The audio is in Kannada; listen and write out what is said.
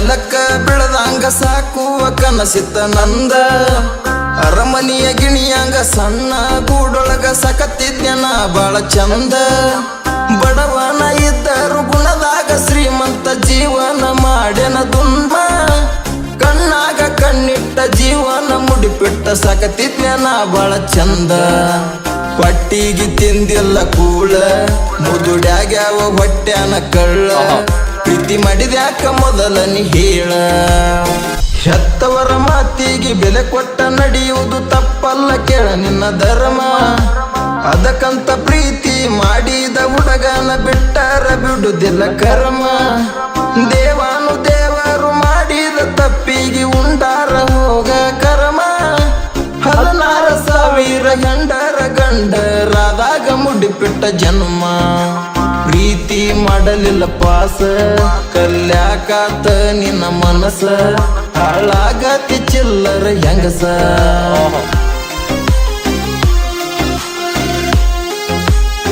ನೆಲಕ್ಕ ಬೆಳೆದಂಗ ಸಾಕುವ ಕನಸಿತ ನಂದ. ಅರಮನಿಯ ಗಿಣಿಯಂಗ ಸಣ್ಣ ಕೂಡೊಳಗ ಸಕತ್ತಿದ್ಯನ ಬಾಳ ಚಂದ. ಬಡವನ ಇದ್ದರು ಗುಣದಾಗ ಶ್ರೀಮಂತ ಜೀವನ ಮಾಡ್ಯನ ದುಂಬ ಕಣ್ಣಾಗ ಕಣ್ಣಿಟ್ಟ ಜೀವನ ಮುಡಿಪಿಟ್ಟ ಸಕತಿದ್ಯನ ಬಾಳ ಚಂದ. ಪಟ್ಟಿಗೆ ತಿಂದಿಲ್ಲ ಕೂಳ, ಮುದುಡ್ಯಾಗ್ಯಾವ ಹೊಟ್ಟೆನ ಕಳ್ಳ. ಪ್ರೀತಿ ಮಾಡಿದ್ಯಾಕ ಮೊದಲ ನೀ ಹೇಳ. ಹೆತ್ತವರ ಮಾತಿಗೆ ಬೆಲೆ ಕೊಟ್ಟ ನಡೆಯುವುದು ತಪ್ಪಲ್ಲ ಕೇಳ ನಿನ್ನ ಧರ್ಮ. ಅದಕ್ಕಂತ ಪ್ರೀತಿ ಮಾಡಿದ ಹುಡುಗನ ಬಿಟ್ಟರ ಬಿಡುದಿಲ್ಲ ಕರ್ಮ. ದೇವಾನು ದೇವರು ಮಾಡಿದ ತಪ್ಪಿಗೆ ಉಂಡಾರ ಹೋಗ ಕರ್ಮ. ಹದಿನಾರ ಸಾವಿರ ಗಂಡರ ಗಂಡರಾದಾಗ ಮುಡಿಪಿಟ್ಟ ಜನ್ಮ. ಪ್ರೀತಿ ಮಾಡಲಿಲ್ಲ ಪಾಸ. ಕಲ್ಯಾಕಾತ ನಿನ್ನ ಮನಸ ಹಾಳಾಗತಿ ಚಿಲ್ಲರ ಹೆಂಗಸ.